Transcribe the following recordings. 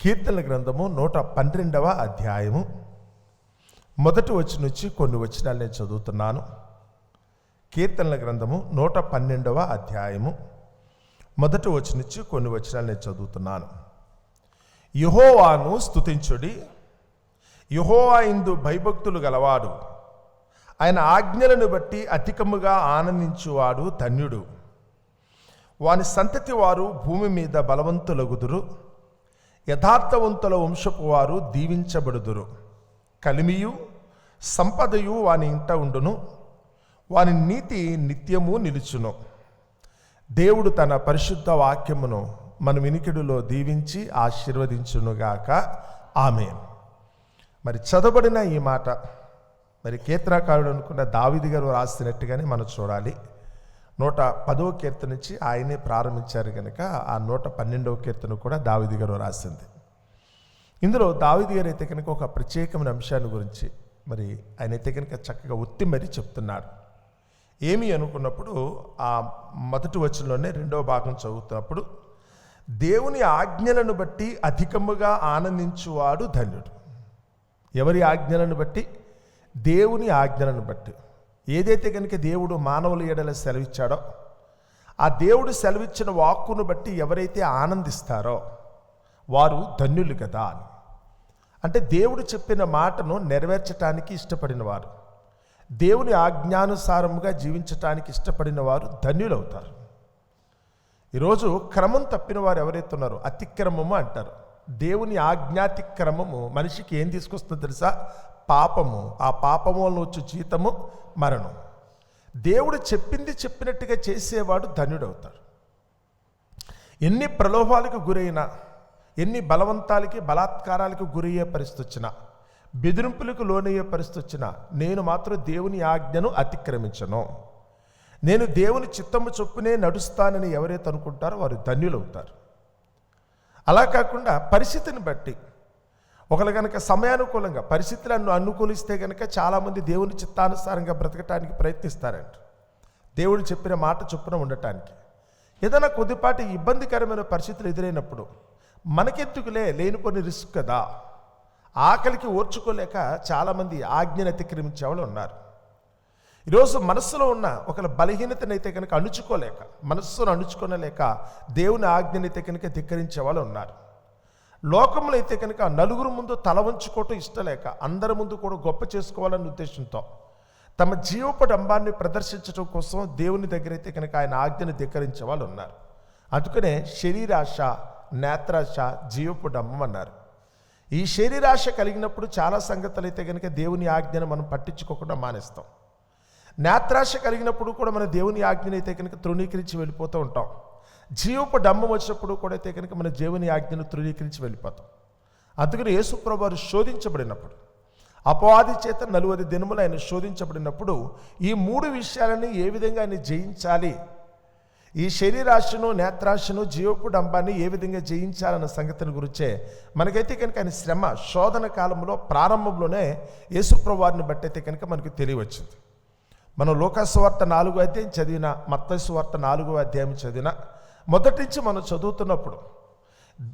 కీర్తన గ్రంథము నూట పన్నెండవ అధ్యాయము. మొదటి వచ్చిన నుంచి కొన్ని వచనాలు నేను చదువుతున్నాను. కీర్తనల గ్రంథము నూట పన్నెండవ అధ్యాయము. మొదటి వచ్చిన నుంచి కొన్ని వచనాలు నేను చదువుతున్నాను. యుహోవాను స్తుతించుడి. యుహోవా ఇందు భయభక్తులు గలవాడు. ఆయన ఆజ్ఞలను బట్టి అధికముగా ఆనందించువాడు ధన్యుడు. వాని సంతతి వారు భూమి మీద బలవంతులగుదురు. యథార్థవంతుల వంశపు వారు దీవించబడుదురు. కలిమియు సంపదయు వాని ఇంట ఉండును. వాని నీతి నిత్యము నిలుచును. దేవుడు తన పరిశుద్ధ వాక్యమును మన వినికిడిలో దీవించి ఆశీర్వదించునుగాక. ఆమె మరి చదవబడిన ఈ మాట మరి కేత్రాకారుడు అనుకున్న దావిది గారు రాసినట్టుగానే మనం చూడాలి. నూట పదో కీర్తన నుంచి ఆయనే ప్రారంభించారు కనుక ఆ నూట పన్నెండవ కీర్తన కూడా దావిది గారు రాసింది. ఇందులో దావిది గారు అయితే కనుక ఒక ప్రత్యేకమైన అంశాన్ని గురించి మరి ఆయన అయితే కనుక చక్కగా ఒత్తి మరీ చెప్తున్నాడు ఏమి అనుకున్నప్పుడు ఆ మొదటి వచనంలోనే రెండవ భాగం చదువుతున్నప్పుడు దేవుని ఆజ్ఞలను బట్టి అధికముగా ఆనందించువాడు ధన్యుడు. ఎవరి ఆజ్ఞలను బట్టి? దేవుని ఆజ్ఞలను బట్టి. ఏదైతే కనుక దేవుడు మానవుల ఏడల సెలవిచ్చాడో ఆ దేవుడు సెలవిచ్చిన వాక్కును బట్టి ఎవరైతే ఆనందిస్తారో వారు ధన్యులు కదా అని. అంటే దేవుడు చెప్పిన మాటను నెరవేర్చటానికి ఇష్టపడిన వారు దేవుని ఆజ్ఞానుసారముగా జీవించటానికి ఇష్టపడిన వారు ధన్యులవుతారు. ఈరోజు క్రమం తప్పిన వారు ఎవరైతే ఉన్నారో అతిక్రమము అంటారు. దేవుని ఆజ్ఞాతిక్రమము మనిషికి ఏం తీసుకొస్తుందో తెలుసా? పాపము. ఆ పాపము వలన వచ్చే జీతము మరణం. దేవుడు చెప్పింది చెప్పినట్టుగా చేసేవాడు ధన్యుడవుతాడు. ఎన్ని ప్రలోభాలకు గురైనా ఎన్ని బలవంతాలకి బలాత్కారాలకు గురయ్యే పరిస్థితి వచ్చినా బెదిరింపులకు లోనయ్యే పరిస్థితి వచ్చినా నేను మాత్రం దేవుని ఆజ్ఞను అతిక్రమించను. నేను దేవుని చిత్తము చొప్పునే నడుస్తానని ఎవరైతే అనుకుంటారో వారు ధన్యులవుతారు. అలా కాకుండా పరిస్థితిని బట్టి ఒకరు కనుక సమయానుకూలంగా పరిస్థితులను అనుకూలిస్తే కనుక చాలామంది దేవుని చిత్తానుసారంగా బ్రతకటానికి ప్రయత్నిస్తారంట. దేవుడు చెప్పిన మాట చొప్పున ఉండటానికి. ఏదైనా కొద్దిపాటి ఇబ్బందికరమైన పరిస్థితులు ఎదురైనప్పుడు మనకెందుకులే కొన్ని రిస్క్ కదా? ఆకలికి ఓర్చుకోలేక చాలామంది ఆజ్ఞను అతిక్రమించే వాళ్ళు ఉన్నారు. ఈరోజు మనస్సులో ఉన్న ఒక బలహీనతనైతే కనుక అణుచుకోలేక మనస్సును అణుచుకోనలేక దేవుని ఆజ్ఞనైతే కనుక ధిక్కరించే వాళ్ళు ఉన్నారు. లోకంలో అయితే కనుక నలుగురు ముందు తల వంచుకోవటం ఇష్టలేక అందరి ముందు కూడా గొప్ప చేసుకోవాలనే ఉద్దేశంతో తమ జీవపడంబాన్ని ప్రదర్శించడం కోసం దేవుని దగ్గర అయితే కనుక ఆయన ఆజ్ఞను ధిక్కరించే వాళ్ళు ఉన్నారు. అందుకనే శరీరాశ నేత్రాశ జీవపు అన్నారు. ఈ శరీరాశ కలిగినప్పుడు చాలా సంగతులు అయితే కనుక దేవుని ఆజ్ఞను మనం పట్టించుకోకుండా మానేస్తాం. నేత్రాశ కలిగినప్పుడు కూడా మన దేవుని ఆజ్ఞను అయితే కనుక తృణీకరించి వెళ్ళిపోతూ ఉంటాం. జీవపు డంబం వచ్చినప్పుడు కూడా అయితే కనుక మన జీవుని ఆజ్ఞను తృణీకరించి వెళ్ళిపోతాం. అందుకని యేసుప్రభు శోధించబడినప్పుడు అపవాది చేత నలువది దినములు ఆయన శోధించబడినప్పుడు ఈ మూడు విషయాలని ఏ విధంగా ఆయన జయించాలి? ఈ శరీరాశను నేత్రాశను జీవపు డంబాన్ని ఏ విధంగా జయించాలన్న సంగతిని గురించే మనకైతే కనుక ఆయన శ్రమ శోధన కాలంలో ప్రారంభంలోనే యేసుప్రభువారిని బట్టి అయితే కనుక మనకు తెలియవచ్చింది. మనం లోకాసువార్త నాలుగో అధ్యాయం చదివిన మత్తసువార్త నాలుగో అధ్యాయం చదివిన మొదటి నుంచి మనం చదువుతున్నప్పుడు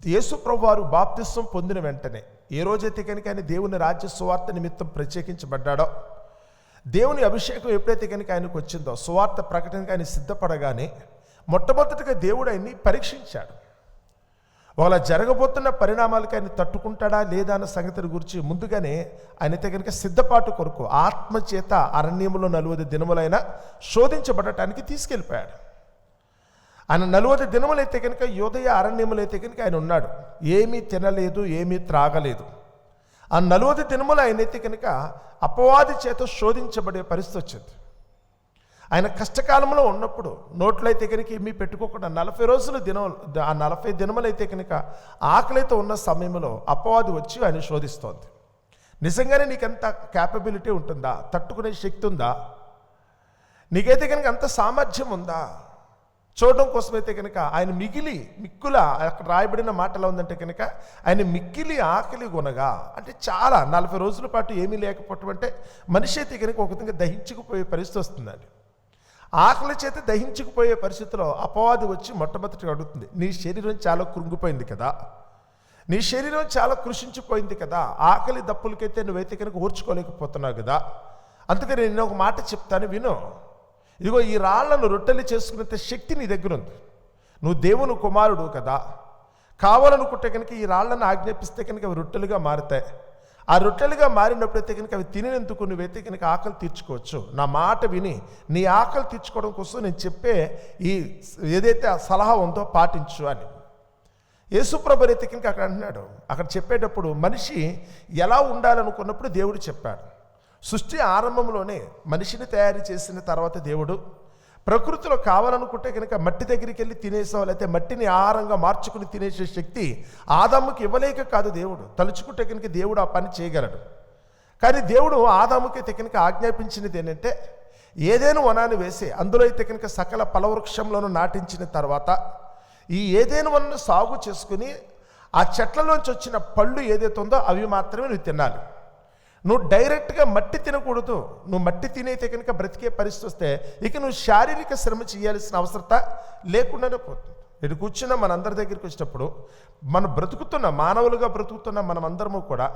యేసు ప్రభువారు బాప్తిస్వం పొందిన వెంటనే ఏ రోజైతే కనుక ఆయన దేవుని రాజ్య సువార్త నిమిత్తం ప్రత్యేకించబడ్డాడో దేవుని అభిషేకం ఎప్పుడైతే కనుక ఆయనకు వచ్చిందో సువార్త ప్రకటనకు ఆయన సిద్ధపడగానే మొట్టమొదటిగా దేవుడు ఆయన్ని పరీక్షించాడు. వాళ్ళ జరగబోతున్న పరిణామాలకి ఆయన తట్టుకుంటాడా లేదా అన్న సంగతిని గురించి ముందుగానే ఆయనైతే కనుక సిద్ధపాటు కొరకు ఆత్మచేత అరణ్యంలో నలువది దినములైన శోధించబడటానికి తీసుకెళ్ళిపోయాడు. ఆయన నలువది దినములైతే కనుక యోదయ అరణ్యములైతే కనుక ఆయన ఉన్నాడు. ఏమీ తినలేదు ఏమీ త్రాగలేదు. ఆ నలువది దినములు ఆయనైతే కనుక అపవాది చేత శోధించబడే పరిస్థితి వచ్చింది. ఆయన కష్టకాలంలో ఉన్నప్పుడు నోట్లయితే కనుక ఏమీ పెట్టుకోకుండా నలభై రోజులు దినం ఆ నలభై దినములైతే కనుక ఆకలితో ఉన్న సమయంలో అపవాది వచ్చి ఆయన శోధిస్తోంది. నిజంగానే నీకు ఎంత క్యాపబిలిటీ ఉంటుందా? తట్టుకునే శక్తి ఉందా? నీకైతే కనుక అంత సామర్థ్యం ఉందా? చూడడం కోసమైతే కనుక ఆయన మిగిలి మిక్కుల అక్కడ రాయబడిన మాట ఎలా ఉందంటే కనుక ఆయన మిక్కిలి ఆకలి కొనగా అంటే చాలా నలభై రోజుల పాటు ఏమీ లేకపోవటం అంటే మనిషి అయితే కనుక ఒక విధంగా దహించుకుపోయే పరిస్థితి వస్తుందండి. ఆకలి చేత దహించుకుపోయే పరిస్థితిలో అపవాది వచ్చి మొట్టమొదటిగా అడుగుతుంది నీ శరీరం చాలా కృంగిపోయింది కదా. నీ శరీరం చాలా కృషించిపోయింది కదా. ఆకలి దప్పులకైతే నువ్వైతే కనుక ఓర్చుకోలేకపోతున్నావు కదా. అందుకని నేను ఒక మాట చెప్తాను విను. ఇదిగో ఈ రాళ్ళను రొట్టెలు చేసుకునేంత శక్తి నీ దగ్గర ఉంది. నువ్వు దేవుని కుమారుడు కదా. కావాలనుకుంటే కనుక ఈ రాళ్ళను ఆజ్ఞాపిస్తే కనుక అవి రొట్టెలుగా మారుతాయి. ఆ రొట్టెలుగా మారినప్పుడైతే కనుక అవి తినేందుకు నువ్వైతే కనుక ఆకలి తీర్చుకోవచ్చు. నా మాట విని నీ ఆకలి తీర్చుకోవడం కోసం నేను చెప్పే ఈ ఏదైతే ఆ సలహా ఉందో పాటించు అని. యేసుప్రభు అయితే కనుక అక్కడ అంటున్నాడు. అక్కడ చెప్పేటప్పుడు మనిషి ఎలా ఉండాలనుకున్నప్పుడు దేవుడు చెప్పాడు. సృష్టి ఆరంభంలోనే మనిషిని తయారు చేసిన తర్వాత దేవుడు ప్రకృతిలో కావాలనుకుంటే కనుక మట్టి దగ్గరికి వెళ్ళి తినేసాం లేకపోతే మట్టిని ఆహారంగా మార్చుకుని తినేసే శక్తి ఆదాముకి ఇవ్వలేక కాదు దేవుడు. తలుచుకుంటే కనుక దేవుడు ఆ పని చేయగలడు. కానీ దేవుడు ఆదాముకి తెకనిక ఆజ్ఞాపించినది ఏంటంటే ఏదేను వనాన్ని వేసి అందులో అయితే కనుక సకల ఫలవృక్షంలోనూ నాటించిన తర్వాత ఈ ఏదేను వనను సాగు చేసుకుని ఆ చెట్లలోంచి వచ్చిన పళ్ళు ఏదైతే ఉందో అవి మాత్రమే నువ్వు తినాలి. నువ్వు డైరెక్ట్గా మట్టి తినకూడదు. నువ్వు మట్టి తినైతే కనుక బ్రతికే పరిస్థితి వస్తే ఇక నువ్వు శారీరక శ్రమ చేయాల్సిన అవసరత లేకుండానే పోతుంది. ఇటు కూర్చున్న మనందరి దగ్గరికి వచ్చినప్పుడు మనం బ్రతుకుతున్న మానవులుగా బ్రతుకుతున్న మనమందరము కూడా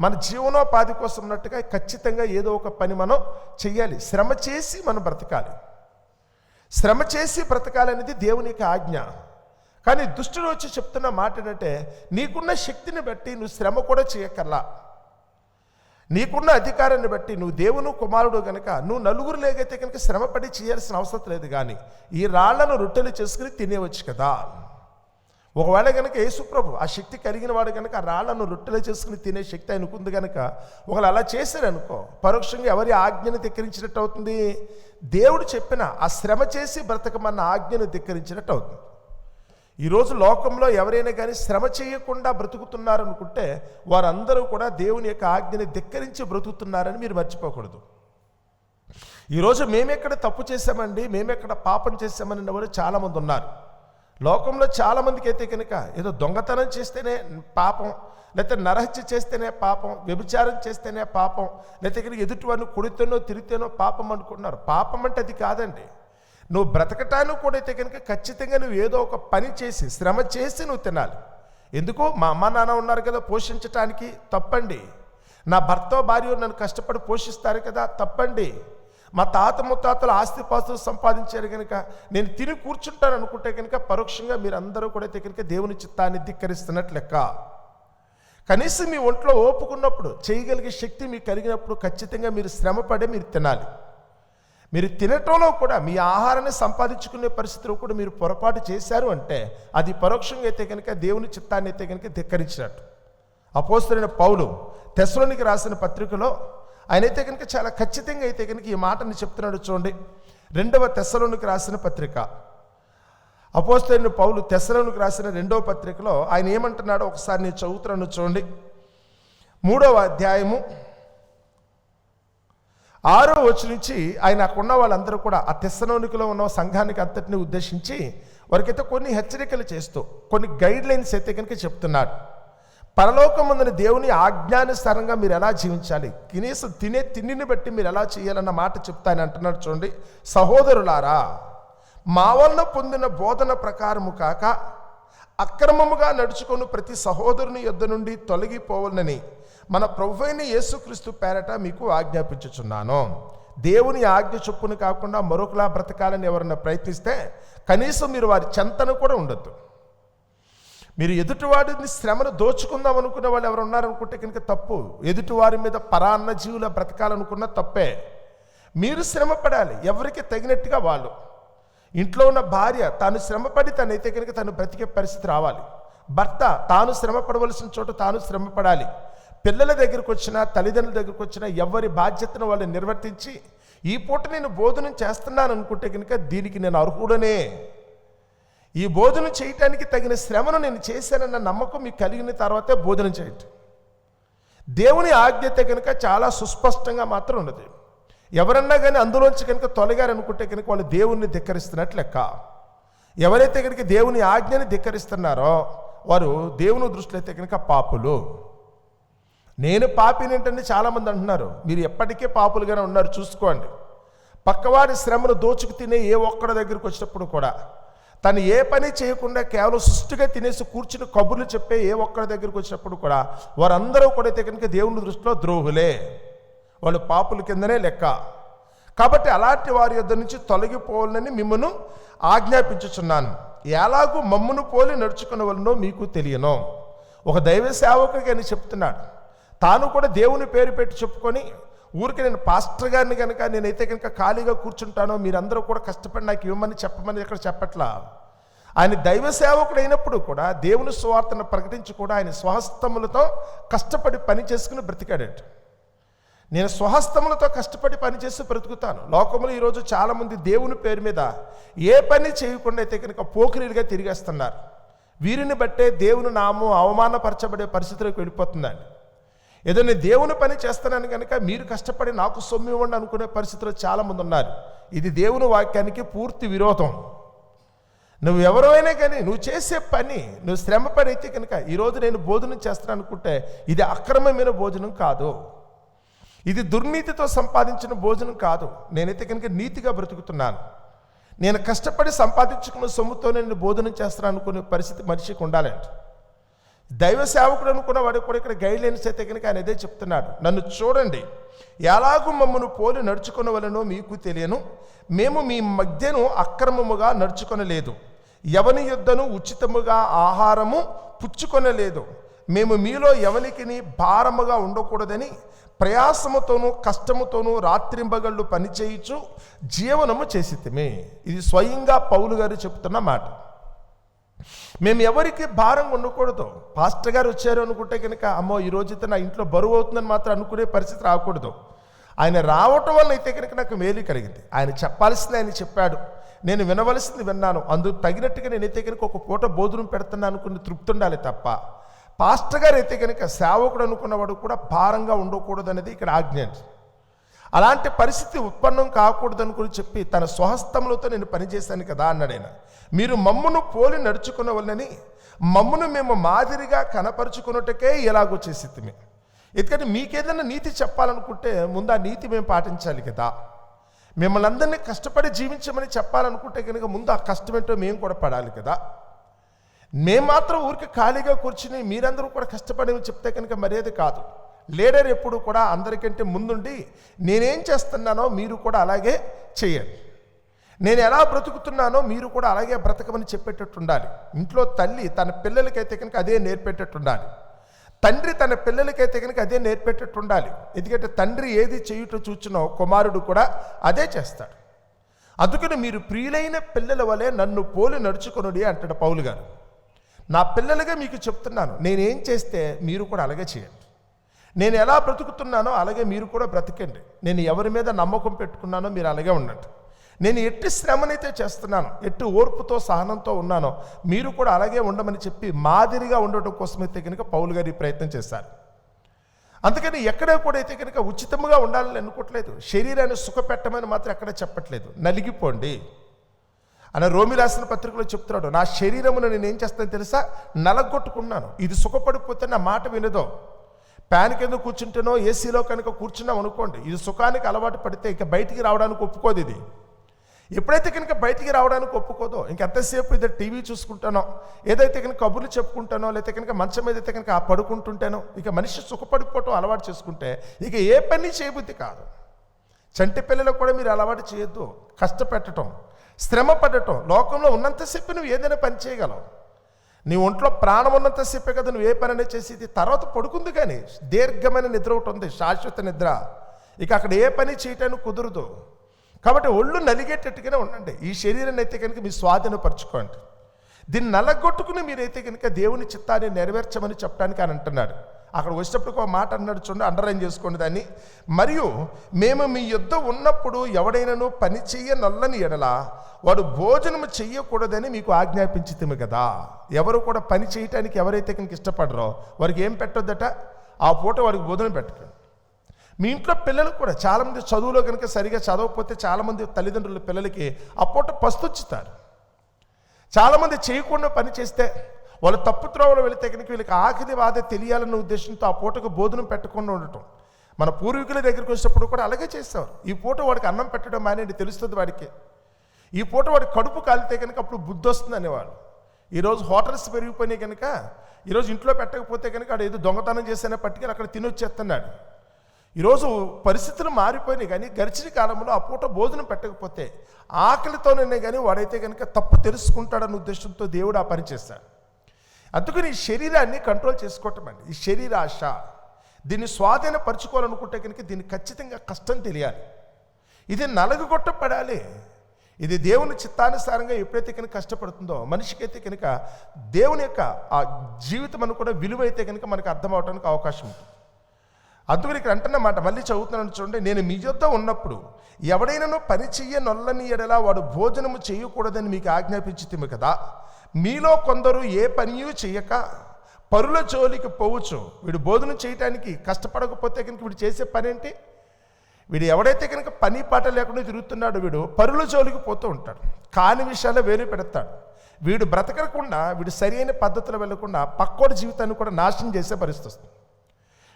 మన జీవనోపాధి కోసం ఉన్నట్టుగా ఖచ్చితంగా ఏదో ఒక పని మనం చెయ్యాలి. శ్రమ చేసి మనం బ్రతకాలి. శ్రమ చేసి బ్రతకాలనేది దేవుని యొక్క ఆజ్ఞ. కానీ దుష్టుడు వచ్చి చెప్తున్న మాట ఏంటంటే నీకున్న శక్తిని బట్టి నువ్వు శ్రమ కూడా చేయకల్లా నీకున్న అధికారాన్ని బట్టి నువ్వు దేవును కుమారుడు కనుక నువ్వు నలుగురు లేగైతే కనుక శ్రమపడి చేయాల్సిన అవసరం లేదు కానీ ఈ రాళ్ళను రొట్టెలు చేసుకుని తినేవచ్చు కదా. ఒకవేళ కనుక యేసుప్రభు ఆ శక్తి కలిగిన వాడు కనుక ఆ రాళ్ళను రొట్టెలు చేసుకుని తినే శక్తి ఆయనకుంది కనుక ఒకళ్ళు అలా చేశారనుకో పరోక్షంగా ఎవరి ఆజ్ఞను ధిక్కరించినట్టు అవుతుంది? దేవుడు చెప్పిన ఆ శ్రమ చేసి బ్రతకమన్న ఆజ్ఞను ధిక్కరించినట్టు అవుతుంది. ఈరోజు లోకంలో ఎవరైనా కానీ శ్రమ చేయకుండా బ్రతుకుతున్నారనుకుంటే వారందరూ కూడా దేవుని యొక్క ఆజ్ఞని ధిక్కరించి బ్రతుకుతున్నారని మీరు మర్చిపోకూడదు. ఈరోజు మేమెక్కడ తప్పు చేశామండి మేమెక్కడ పాపం చేశామని వారు చాలామంది ఉన్నారు. లోకంలో చాలామందికి అయితే కనుక ఏదో దొంగతనం చేస్తేనే పాపం లేకపోతే నరహత్య చేస్తేనే పాపం వ్యభిచారం చేస్తేనే పాపం లేకపోతే కనుక ఎదుటివాడిని కొడితేనో తిరిగితేనో పాపం అనుకుంటున్నారు. పాపం అంటే అది కాదండి. నువ్వు బ్రతకటానికి కూడా అయితే కనుక ఖచ్చితంగా నువ్వు ఏదో ఒక పని చేసి శ్రమ చేసి నువ్వు తినాలి. ఎందుకు మా అమ్మ నాన్న ఉన్నారు కదా పోషించటానికి తప్పండి. నా భర్త భార్య నన్ను కష్టపడి పోషిస్తారు కదా తప్పండి. మా తాత ముత్తాతలు ఆస్తిపాస్తులు సంపాదించారు కనుక నేను తిని కూర్చుంటాను అనుకుంటే కనుక పరోక్షంగా మీరు అందరూ కూడా అయితే కనుక దేవుని చిత్తాన్ని ధిక్కరిస్తున్నట్లు లెక్క. కనీసం మీ ఒంట్లో ఓపుకున్నప్పుడు చేయగలిగే శక్తి మీకు కలిగినప్పుడు ఖచ్చితంగా మీరు శ్రమపడే మీరు తినాలి. మీరు తినటంలో కూడా మీ ఆహారాన్ని సంపాదించుకునే పరిస్థితిలో కూడా మీరు పొరపాటు చేశారు అంటే అది పరోక్షంగా అయితే కనుక దేవుని చిత్తాన్ని అయితే కనుక ధిక్కరించినట్టు. అపోస్తులైన పౌలు తెసలోనికి రాసిన పత్రికలో ఆయన అయితే కనుక చాలా ఖచ్చితంగా అయితే కనుక ఈ మాటని చెప్తున్నాడు చూడండి. రెండవ తెసలోనికి రాసిన పత్రిక. అపోస్తులైన పౌలు తెసలోనికి రాసిన రెండవ పత్రికలో ఆయన ఏమంటున్నాడో ఒకసారి నేను చదువుతున్నాను చూడండి. మూడవ అధ్యాయము ఆరో వచ్చి నుంచి ఆయన అక్కడ ఉన్న వాళ్ళందరూ కూడా ఆ తెస్సలోనికలో ఉన్న సంఘానికి అంతటిని ఉద్దేశించి వారికైతే కొన్ని హెచ్చరికలు చేస్తూ కొన్ని గైడ్ లైన్స్ అయితే కనుక చెప్తున్నాడు. పరలోకమందున దేవుని ఆజ్ఞానుసారంగా మీరు ఎలా జీవించాలి? కనీసం తినే తిండిని బట్టి మీరు ఎలా చేయాలన్న మాట చెప్తాను అంటున్నాడు చూడండి. సహోదరులారా మా వలన పొందిన బోధన ప్రకారము కాక అక్రమముగా నడుచుకొని ప్రతి సహోదరుని యొద్ద నుండి తొలగిపోవాలని మన ప్రభువైన యేసుక్రీస్తు పేరట మీకు ఆజ్ఞాపించుచున్నాను. దేవుని ఆజ్ఞ చొప్పును కాకుండా మరొకలా బ్రతకాలని ఎవరైనా ప్రయత్నిస్తే కనీసం మీరు వారి చెంతను కూడా ఉండొద్దు. మీరు ఎదుటివాడిని శ్రమను దోచుకుందాం అనుకున్న వాళ్ళు ఎవరు ఉన్నారనుకుంటే కనుక తప్పు. ఎదుటివారి మీద పరాన్న జీవుల బ్రతకాలనుకున్న తప్పే. మీరు శ్రమ పడాలి ఎవరికి తగినట్టుగా వాళ్ళు. ఇంట్లో ఉన్న భార్య తాను శ్రమపడి తనైతే కనుక తను బ్రతికే పరిస్థితి రావాలి. భర్త తాను శ్రమ పడవలసిన చోట తాను శ్రమ పడాలి పిల్లల దగ్గరకు వచ్చినా తల్లిదండ్రుల దగ్గరకు వచ్చినా ఎవరి బాధ్యతను వాళ్ళు నిర్వర్తించి ఈ పూట నేను బోధనం చేస్తున్నాను అనుకుంటే కనుక దీనికి నేను అర్హుడనే. ఈ బోధన చేయటానికి తగిన శ్రమను నేను చేశానన్న నమ్మకం మీకు కలిగిన తర్వాతే బోధన చేయటం దేవుని ఆజ్ఞత కనుక చాలా సుస్పష్టంగా మాత్రం ఉండదు ఎవరన్నా కానీ అందులోంచి కనుక తొలగారనుకుంటే కనుక వాళ్ళు దేవుణ్ణి ధిక్కరిస్తున్నట్లు లెక్క. ఎవరైతే కనుక దేవుని ఆజ్ఞని ధిక్కరిస్తున్నారో వారు దేవుని దృష్టిలో అయితే కనుక పాపులు. నేను పాపిని ఏంటంటే చాలామంది అంటున్నారు. మీరు ఎప్పటికే పాపులుగానే ఉన్నారు చూసుకోండి. పక్కవాడి శ్రమను దోచుకు తినే ఏ ఒక్కడి దగ్గరికి వచ్చినప్పుడు కూడా తను ఏ పని చేయకుండా కేవలం సుష్టిగా తినేసి కూర్చుని కబుర్లు చెప్పే ఏ ఒక్కడి దగ్గరికి వచ్చినప్పుడు కూడా వారందరూ కూడా అయితే కనుక దేవుని దృష్టిలో ద్రోహులే. వాళ్ళు పాపుల కిందనే లెక్క. కాబట్టి అలాంటి వారి యొద్ నుంచి తొలగిపోవాలని మిమ్మను ఆజ్ఞాపించుచున్నాను. ఎలాగూ మమ్మును పోలి నడుచుకున్న వలనో మీకు తెలియను. ఒక దైవ సేవకుడికి అని చెప్తున్నాడు. తాను కూడా దేవుని పేరు పెట్టి చెప్పుకొని ఊరికి నేను పాస్టర్ గారిని కనుక నేనైతే కనుక ఖాళీగా కూర్చుంటానో మీరందరూ కూడా కష్టపడి నాకు ఇవ్వమని చెప్పమని ఇక్కడ చెప్పట్లా? ఆయన దైవ సేవకుడు అయినప్పుడు కూడా దేవుని స్వార్థను ప్రకటించి కూడా ఆయన స్వహస్తములతో కష్టపడి పని చేసుకుని బ్రతికాడట. నేను స్వహస్తములతో కష్టపడి పనిచేస్తూ బ్రతుకుతాను. లోకంలో ఈరోజు చాలామంది దేవుని పేరు మీద ఏ పని చేయకుండా అయితే కనుక పోకిరీలుగా తిరిగేస్తున్నారు. వీరిని బట్టే దేవుని నామం అవమానపరచబడే పరిస్థితిలోకి వెళ్ళిపోతుందండి. ఏదో నేను దేవుని పని చేస్తానని కనుక మీరు కష్టపడి నాకు సొమ్ము ఇవ్వండి అనుకునే పరిస్థితిలో చాలామంది ఉన్నారు. ఇది దేవుని వాక్యానికి పూర్తి విరోధం. నువ్వు ఎవరైనా కానీ నువ్వు చేసే పని నువ్వు శ్రమ పని అయితే కనుక ఈరోజు నేను భోజనం చేస్తాను అనుకుంటే ఇది అక్రమమైన భోజనం కాదు. ఇది దుర్నీతితో సంపాదించిన భోజనం కాదు. నేనైతే కనుక నీతిగా బ్రతుకుతున్నాను. నేను కష్టపడి సంపాదించుకున్న సొమ్ముతో నేను భోజనం చేస్తాను అనుకునే పరిస్థితి మనిషికి ఉండాలంట దైవ సేవకుడు అనుకున్న వాడు కూడా ఇక్కడ గైడ్ లైన్స్ అయితే కనుక ఆయన అదే చెప్తున్నాడు. నన్ను చూడండి. ఎలాగూ మమ్మను పోలి నడుచుకున్న వలనో మీకు తెలియను. మేము మీ మధ్యను అక్రమముగా నడుచుకొనలేదు. ఎవని యుద్ధను ఉచితముగా ఆహారము పుచ్చుకొనలేదు. మేము మీలో ఎవరికి భారముగా ఉండకూడదని ప్రయాసముతోనూ కష్టముతోనూ రాత్రింబగళ్ళు పనిచేయచ్చు జీవనము చేసితమే. ఇది స్వయంగా పౌలు గారు చెప్తున్న మాట. మేము ఎవరికి భారం ఉండకూడదు. పాస్టర్ గారు వచ్చారు అనుకుంటే కనుక అమ్మో ఈ రోజైతే నా ఇంట్లో బరువు అవుతుందని మాత్రం అనుకునే పరిస్థితి రాకూడదు. ఆయన రావటం వల్ల అయితే కనుక నాకు మేలు కలిగింది. ఆయన చెప్పాల్సింది ఆయన చెప్పాడు. నేను వినవలసింది విన్నాను. అందుకు తగినట్టుగా నేనైతే కనుక ఒక పూట భోజనం పెడుతున్నాను అనుకుని తృప్తి ఉండాలి తప్ప. పాస్టర్ గారు అయితే కనుక సేవకుడు అనుకున్నవాడు కూడా భారంగా ఉండకూడదు అనేది ఇక్కడ ఆజ్ఞ అలాంటి పరిస్థితి ఉత్పన్నం కాకూడదని కూడా చెప్పి తన స్వహస్తములతో నేను పనిచేశాను కదా అన్నాడు ఆయన. మీరు మమ్మును పోలి నడుచుకున్న వల్లని మమ్మును మేము మాదిరిగా కనపరుచుకున్నట్టుకే ఇలాగో చేసిద్ది ఎందుకంటే మీకేదైనా నీతి చెప్పాలనుకుంటే ముందు ఆ నీతి మేము పాటించాలి కదా. మిమ్మల్ని అందరినీ కష్టపడి జీవించమని చెప్పాలనుకుంటే కనుక ముందు ఆ కష్టమేంటో మేము కూడా పడాలి కదా. మేము మాత్రం ఊరికి ఖాళీగా కూర్చుని మీరందరూ కూడా కష్టపడి చెప్తే కనుక మరేది కాదు. లీడర్ ఎప్పుడు కూడా అందరికంటే ముందుండి నేనేం చేస్తున్నానో మీరు కూడా అలాగే చేయండి. నేను ఎలా బ్రతుకుతున్నానో మీరు కూడా అలాగే బ్రతకమని చెప్పేటట్టు ఉండాలి. ఇంట్లో తల్లి తన పిల్లలకైతే కనుక అదే నేర్పేటట్టు ఉండాలి. తండ్రి తన పిల్లలకైతే కనుక అదే నేర్పేటట్టు ఉండాలి. ఎందుకంటే తండ్రి ఏది చేయుట చూచినో కుమారుడు కూడా అదే చేస్తాడు. అందుకని మీరు ప్రియులైన పిల్లల వలె నన్ను పోలి నడుచుకొనుడి అంటాడు పౌలు గారు. నా పిల్లలుగా మీకు చెప్తున్నాను. నేనేం చేస్తే మీరు కూడా అలాగే చేయండి. నేను ఎలా బ్రతుకుతున్నానో అలాగే మీరు కూడా బ్రతకండి. నేను ఎవరి మీద నమ్మకం పెట్టుకున్నానో మీరు అలాగే ఉండండి. నేను ఎట్టి శ్రమనైతే చేస్తున్నాను ఎట్టి ఓర్పుతో సహనంతో ఉన్నానో మీరు కూడా అలాగే ఉండమని చెప్పి మాదిరిగా ఉండటం కోసమైతే కనుక పౌలు గారి ప్రయత్నం చేశారు. అందుకని ఎక్కడ కూడా అయితే కనుక ఉచితంగా ఉండాలని అనుకోవట్లేదు. శరీరాన్ని సుఖపెట్టమని మాత్రం ఎక్కడ చెప్పట్లేదు. నలిగిపోండి. అని రోమి రాసిన పత్రికలో చెప్తున్నాడు నా శరీరమును నేను ఏం చేస్తాను తెలుసా? నలగొట్టుకున్నాను. ఇది సుఖపడిపోతే నా మాట వినదో. ఫ్యాన్ కింద కూర్చుంటేనో ఏసీలో కనుక కూర్చున్నాం అనుకోండి ఇది సుఖానికి అలవాటు పడితే ఇక బయటికి రావడానికి ఒప్పుకోదు ఇది. ఎప్పుడైతే కనుక బయటికి రావడానికి ఒప్పుకోదో ఇంకెంతసేపు ఇద్దరు టీవీ చూసుకుంటానో ఏదైతే కనుక కబుర్లు చెప్పుకుంటానో లేకపోతే కనుక మంచం ఏదైతే అయితే కనుక పడుకుంటుంటానో ఇక మనిషి సుఖపడిపోవటం అలవాటు చేసుకుంటే ఇక ఏ పని చేయబుద్ధి కాదు. చంటి పిల్లలకు కూడా మీరు అలవాటు చేయొద్దు. కష్టపెట్టడం శ్రమ పడటం లోకంలో ఉన్నంతసేపు నువ్వు ఏదైనా పని చేయగలవు. నీ ఒంట్లో ప్రాణం ఉన్నంతసేపే కదా నువ్వు ఏ పనైనా చేసేది. తర్వాత పడుకుంది కానీ దీర్ఘమైన నిద్ర ఒకటి ఉంది శాశ్వత నిద్ర. ఇక అక్కడ ఏ పని చేయటానికి కుదరదు. కాబట్టి ఒళ్ళు నలిగేటట్టుగానే ఉండండి. ఈ శరీరాన్ని అయితే కనుక మీ స్వాధీనపరచుకోండి దీన్ని నలగొట్టుకుని మీరైతే కనుక దేవుని చిత్తాన్ని నెరవేర్చమని చెప్పడానికి అని అంటున్నాడు అక్కడ వచ్చేటప్పుడు ఒక మాట అన్నాడు చూడండి అండర్లైన్ చేసుకోండి దాన్ని. మరియు మేము మీ యుద్ధ ఉన్నప్పుడు ఎవడైనాను పని చెయ్య నల్లని ఎడల వాడు భోజనం చెయ్యకూడదని మీకు ఆజ్ఞాపించితిమి కదా. ఎవరు కూడా పని చేయటానికి ఎవరైతే కనుక ఇష్టపడరో వారికి ఏం పెట్టొద్దట? ఆ పూట వారికి భోజనం పెట్టకండి. మీ ఇంట్లో పిల్లలు కూడా చాలామంది చదువులో కనుక సరిగా చదవకపోతే చాలామంది తల్లిదండ్రుల పిల్లలకి ఆ పూట పస్తుచ్చుతారు. చాలామంది చేయకుండా పని చేస్తే వాళ్ళు తప్పు త్రోవలు వెళితే కనుక వీళ్ళకి ఆఖరి బాధ తెలియాలన్న ఉద్దేశంతో ఆ పూటకు భోజనం పెట్టకుండా ఉండటం. మన పూర్వీకుల దగ్గరికి వచ్చినప్పుడు కూడా అలాగే చేసేవారు. ఈ పూట వాడికి అన్నం పెట్టడం మానేది తెలుస్తుంది వాడికి. ఈ పూట వాడి కడుపు కాలితే కనుక అప్పుడు బుద్ధి వస్తుంది అనేవాడు ఈరోజు హోటల్స్ పెరిగిపోయినాయి కనుక ఈరోజు ఇంట్లో పెట్టకపోతే కనుక ఆడు ఏదో దొంగతనం చేసేనే పట్టుకెళ్ళి అక్కడ తినొచ్చేస్తున్నాడు. ఈరోజు పరిస్థితులు మారిపోయినాయి కానీ గడిచిన కాలంలో ఆ పూట భోజనం పెట్టకపోతే ఆకలితోనే కానీ వాడైతే కనుక తప్పు తెలుసుకుంటాడన్న ఉద్దేశంతో దేవుడు ఆ పని చేస్తాడు అందుకని ఈ శరీరాన్ని కంట్రోల్ చేసుకోవటం అండి. ఈ శరీరాశ దీన్ని స్వాధీనపరచుకోవాలనుకుంటే కనుక దీన్ని ఖచ్చితంగా కష్టం తెలియాలి. ఇది నలగగొట్టపడాలి ఇది దేవుని చిత్తానుసారంగా ఎప్పుడైతే కనుక కష్టపడుతుందో మనిషికైతే కనుక దేవుని యొక్క ఆ జీవితం అని కూడా విలువైతే కనుక మనకు అర్థం అవకాశం ఉంటుంది. అందుకని ఇక్కడ అంటున్నమాట మళ్ళీ చదువుతున్నాను చూడండి. నేను మీ యొద్ద ఉన్నప్పుడు ఎవడైనాను పని చెయ్య నొల్లని ఎడలా వాడు భోజనము చేయకూడదని మీకు ఆజ్ఞాపించితిమి కదా. మీలో కొందరు ఏ పనియూ చేయక పరుల జోలికి పోవచ్చు. వీడు బోధన చేయటానికి కష్టపడకపోతే కనుక వీడు చేసే పని ఏంటి వీడు ఎవడైతే కనుక పని పాట లేకుండా తిరుగుతున్నాడు వీడు పరుల జోలికి పోతూ ఉంటాడు. కాని విషయాల్లో వేలు పెడతాడు. వీడు బ్రతకకుండా వీడు సరైన పద్ధతిలో వెళ్ళకుండా పక్కోడి జీవితాన్ని కూడా నాశనం చేసే పరిస్థితి వస్తుంది.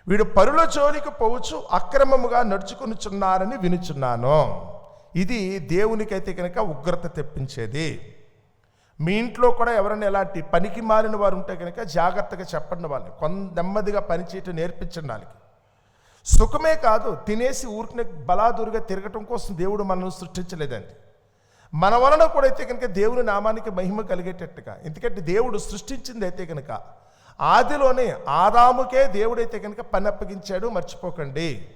వీడు పరుల జోలికి పోవచ్చు అక్రమముగా నడుచుకునిచున్నారని వినుచున్నాను. ఇది దేవునికైతే కనుక ఉగ్రత తెప్పించేది. మీ ఇంట్లో కూడా ఎవరైనా ఎలాంటి పనికి మారిన వారు ఉంటే కనుక జాగ్రత్తగా చెప్పండి వాళ్ళని. కొంత నెమ్మదిగా పనిచేయటం నేర్పించండి వాళ్ళకి. సుఖమే కాదు తినేసి ఊరికి బలాదురుగా తిరగటం కోసం దేవుడు మనల్ని సృష్టించలేదండి. మన వలన కూడా అయితే కనుక దేవుని నామానికి మహిమ కలిగేటట్టుగా ఎందుకంటే దేవుడు సృష్టించింది అయితే కనుక ఆదిలోనే ఆదాముకే దేవుడైతే కనుక పని అప్పగించాడు మర్చిపోకండి.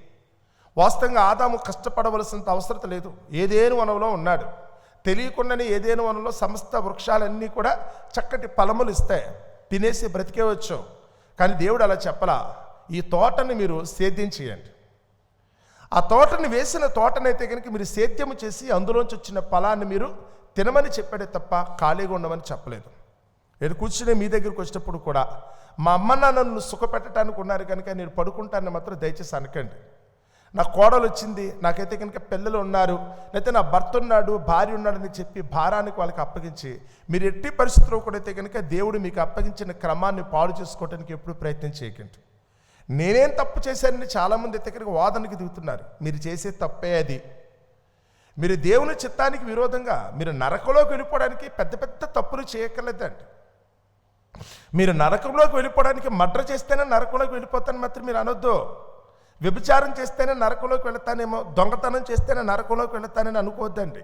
వాస్తవంగా ఆదాము కష్టపడవలసినంత అవసరం లేదు. ఏదేను వనంలో ఉన్నాడు. తెలియకుండానే ఏదైనా వనంలో సమస్త వృక్షాలన్నీ కూడా చక్కటి ఫలములు ఇస్తాయి. తినేసి బ్రతికేవచ్చు కానీ దేవుడు అలా చెప్పలా ఈ తోటని మీరు సేద్యం చేయండి. ఆ తోటని వేసిన తోటనైతే కనుక మీరు సేద్యము చేసి అందులోంచి వచ్చిన ఫలాన్ని మీరు తినమని చెప్పాడే తప్ప ఖాళీగా ఉండమని చెప్పలేదు. నేను కూర్చుని మీ దగ్గరికి వచ్చినప్పుడు కూడా మా అమ్మ నాన్నను సుఖపెట్టడానికి ఉన్నారు కనుక నేను పడుకుంటానని మాత్రం దయచేసి అనకండి. నా కోడలు వచ్చింది నాకైతే కనుక పిల్లలు ఉన్నారు లేకపోతే నా భర్త ఉన్నాడు భార్య ఉన్నాడని చెప్పి భారానికి వాళ్ళకి అప్పగించి మీరు ఎట్టి పరిస్థితుల్లో కూడా అయితే కనుక దేవుడు మీకు అప్పగించిన క్రమాన్ని పాడు చేసుకోవడానికి ఎప్పుడు ప్రయత్నం చేయకండి. నేనేం తప్పు చేశానని చాలామంది అయితే కనుక వాదనకి దిగుతున్నారు. మీరు చేసే తప్పే అది. మీరు దేవుని చిత్తానికి విరోధంగా మీరు నరకంలోకి వెళ్ళిపోవడానికి పెద్ద పెద్ద తప్పులు చేయక్కర్లేదండి. మీరు నరకంలోకి వెళ్ళిపోవడానికి మడ్ర చేస్తేనే నరకంలోకి వెళ్ళిపోతాను మాత్రం మీరు అనొద్దు. వ్యభిచారం చేస్తేనే నరకంలోకి వెళతానేమో దొంగతనం చేస్తేనే నరకంలోకి వెళతానని అనుకోవద్దండి.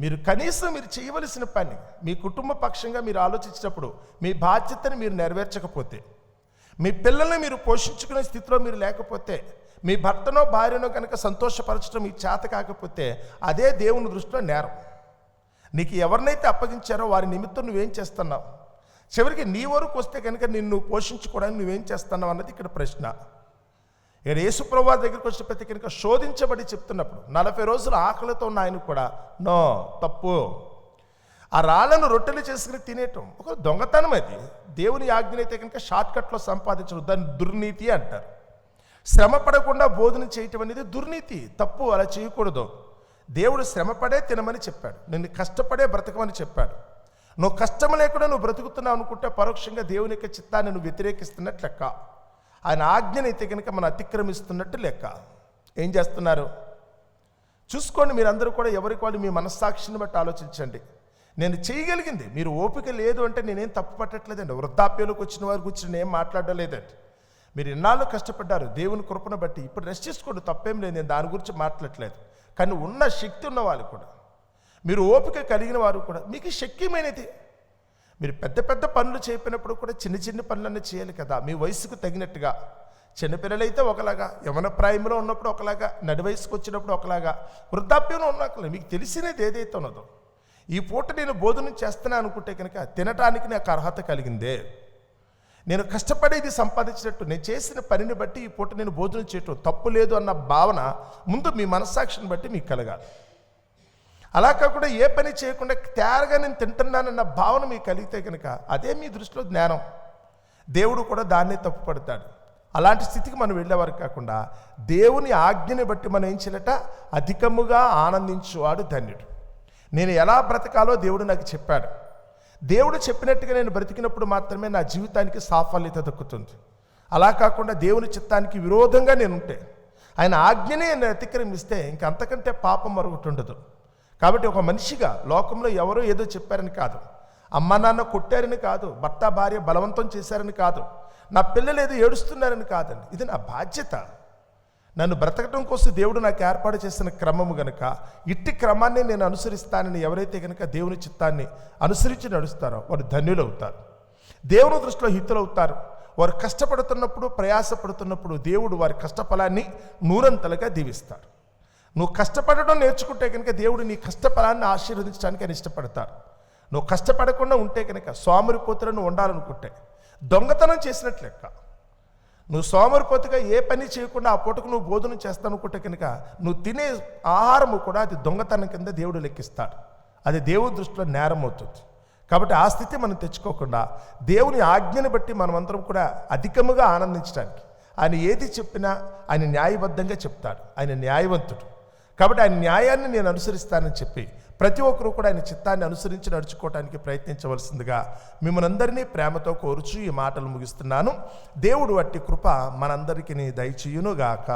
మీరు కనీసం మీరు చేయవలసిన పని మీ కుటుంబ పక్షంగా మీరు ఆలోచించినప్పుడు మీ బాధ్యతని మీరు నెరవేర్చకపోతే మీ పిల్లల్ని మీరు పోషించుకునే స్థితిలో మీరు లేకపోతే మీ భర్తనో భార్యనో కనుక సంతోషపరచడం మీ చేత కాకపోతే అదే దేవుని దృష్టిలో నేరం. నీకు ఎవరినైతే అప్పగించారో వారి నిమిత్తం నువ్వేం చేస్తున్నావు? చివరికి నీ వరకు వస్తే కనుక నిన్ను పోషించుకోవడానికి నువ్వేం చేస్తున్నావు అన్నది ఇక్కడ ప్రశ్న. నేను యేసుప్రభు దగ్గరికి వచ్చిన ప్రతి కనుక శోధించబడి చెప్తున్నప్పుడు నలభై రోజులు ఆకలితో ఉన్న ఆయన కూడా నో తప్పు. ఆ రాళ్ళను రొట్టెలు చేసుకుని తినేయటం ఒక దొంగతనం అది. దేవుని ఆజ్ఞనైతే కనుక షార్ట్కట్లో సంపాదించడం దాన్ని దుర్నీతి అంటారు. శ్రమ పడకుండా బోధన చేయటం అనేది దుర్నీతి తప్పు అలా చేయకూడదు. దేవుడు శ్రమపడే తినమని చెప్పాడు నిన్ను కష్టపడే బ్రతకమని చెప్పాడు. నువ్వు కష్టం లేకుండా నువ్వు బ్రతుకుతున్నావు అనుకుంటే పరోక్షంగా దేవుని యొక్క చిత్తాన్ని నువ్వు వ్యతిరేకిస్తున్నట్లెక్క ఆయన ఆజ్ఞనైతే కనుక మనం అతిక్రమిస్తున్నట్టు లెక్క. ఏం చేస్తున్నారు? చూసుకోండి మీరందరూ కూడా ఎవరికి వాళ్ళు మీ మనస్సాక్షిని బట్టి ఆలోచించండి. నేను చేయగలిగింది. మీరు ఓపిక లేదు అంటే నేనేం తప్పు పట్టట్లేదండి. వృద్ధాప్యంలోకి వచ్చిన వారి గురించి నేను ఏం మాట్లాడడం లేదండి మీరు ఇన్నాళ్ళు కష్టపడ్డారు. దేవుని కృపను బట్టి ఇప్పుడు రెస్ట్ చేసుకోండి తప్పేం లేదు. నేను దాని గురించి మాట్లాడట్లేదు. కానీ ఉన్న శక్తి ఉన్న వాళ్ళు కూడా. మీరు ఓపిక కలిగిన వారు కూడా. మీకు శక్యమైనది మీరు పెద్ద పెద్ద పనులు చేయపినప్పుడు కూడా చిన్న చిన్న పనులన్నీ చేయాలి కదా. మీ వయసుకు తగినట్టుగా. చిన్నపిల్లలైతే ఒకలాగా యవన ప్రాయంలో ఉన్నప్పుడు ఒకలాగా నడి వయసుకు వచ్చినప్పుడు ఒకలాగా వృద్ధాప్యంలో ఉన్నాక మీకు తెలిసినది ఏదైతే ఉన్నదో ఈ పూట నేను భోజనం చేస్తున్నా అనుకుంటే కనుక తినటానికి నాకు అర్హత కలిగిందే. నేను కష్టపడేది సంపాదించినట్టు నేను చేసిన పనిని బట్టి ఈ పూట నేను భోజనం చేయటం తప్పు లేదు అన్న భావన ముందు మీ మనస్సాక్షిని బట్టి మీకు కలగాలి. అలా కాకుండా ఏ పని చేయకుండా తేరగా నేను తింటున్నానన్న భావన మీకు కలిగితే కనుక అదే మీ దృష్టిలో జ్ఞానం. దేవుడు కూడా దాన్నే తప్పుపడతాడు అలాంటి స్థితికి మనం వెళ్ళేవారు కాకుండా దేవుని ఆజ్ఞని బట్టి మనం ఏం చేయాలట? అధికముగా ఆనందించువాడు ధన్యుడు. నేను ఎలా బ్రతకాలో దేవుడు నాకు చెప్పాడు. దేవుడు చెప్పినట్టుగా నేను బ్రతికినప్పుడు మాత్రమే నా జీవితానికి సాఫల్యత దక్కుతుంది. అలా కాకుండా దేవుని చిత్తానికి విరోధంగా నేను ఉంటే ఆయన ఆజ్ఞనే నేను అతిక్రమిస్తే ఇంక అంతకంటే పాపం మరొకటి ఉండదు. కాబట్టి ఒక మనిషిగా లోకంలో ఎవరో ఏదో చెప్పారని కాదు. అమ్మ నాన్న కొట్టారని కాదు. భర్త భార్య బలవంతం చేశారని కాదు. నా పిల్లలు ఏదో ఏడుస్తున్నారని కాదండి. ఇది నా బాధ్యత. నన్ను బ్రతకటం కోసం దేవుడు నాకు ఏర్పాటు చేసిన క్రమము గనుక ఇట్టి క్రమాన్ని నేను అనుసరిస్తానని ఎవరైతే గనుక దేవుని చిత్తాన్ని అనుసరించి నడుస్తారో వారు ధన్యులు అవుతారు దేవుని దృష్టిలో హితులవుతారు. వారు కష్టపడుతున్నప్పుడు ప్రయాసపడుతున్నప్పుడు దేవుడు వారి కష్టఫలాన్ని నూరంతలుగా దీవిస్తారు. నువ్వు కష్టపడడం నేర్చుకుంటే కనుక దేవుడు నీ కష్టఫలాన్ని ఆశీర్వదించడానికి ఆయన ఇష్టపడతారు. నువ్వు కష్టపడకుండా ఉంటే కనుక సోమరిపోతులను ఉండాలనుకుంటే దొంగతనం చేసినట్లు లెక్క. నువ్వు సోమరిపోతుగా ఏ పని చేయకుండా ఆ పూటకు నువ్వు భోజనం చేస్తానుకుంటే కనుక నువ్వు తినే ఆహారము కూడా అది దొంగతనం కింద దేవుడు లెక్కిస్తాడు. అది దేవుడి దృష్టిలో నేరం అవుతుంది. కాబట్టి ఆ స్థితి మనం తెచ్చుకోకుండా దేవుని ఆజ్ఞని బట్టి మనమందరం కూడా అధికముగా ఆనందించడానికి ఆయన ఏది చెప్పినా ఆయన న్యాయబద్ధంగా చెప్తాడు. ఆయన న్యాయవంతుడు. కాబట్టి ఆయన న్యాయాన్ని నేను అనుసరిస్తానని చెప్పి ప్రతి ఒక్కరూ కూడా ఆయన చిత్తాన్ని అనుసరించి నడుచుకోవడానికి ప్రయత్నించవలసిందిగా మిమ్మల్ని అందరినీ ప్రేమతో కోరుచు ఈ మాటలు ముగిస్తున్నాను. దేవుడు అట్టి కృప మనందరికీ దయచేయునుగాక.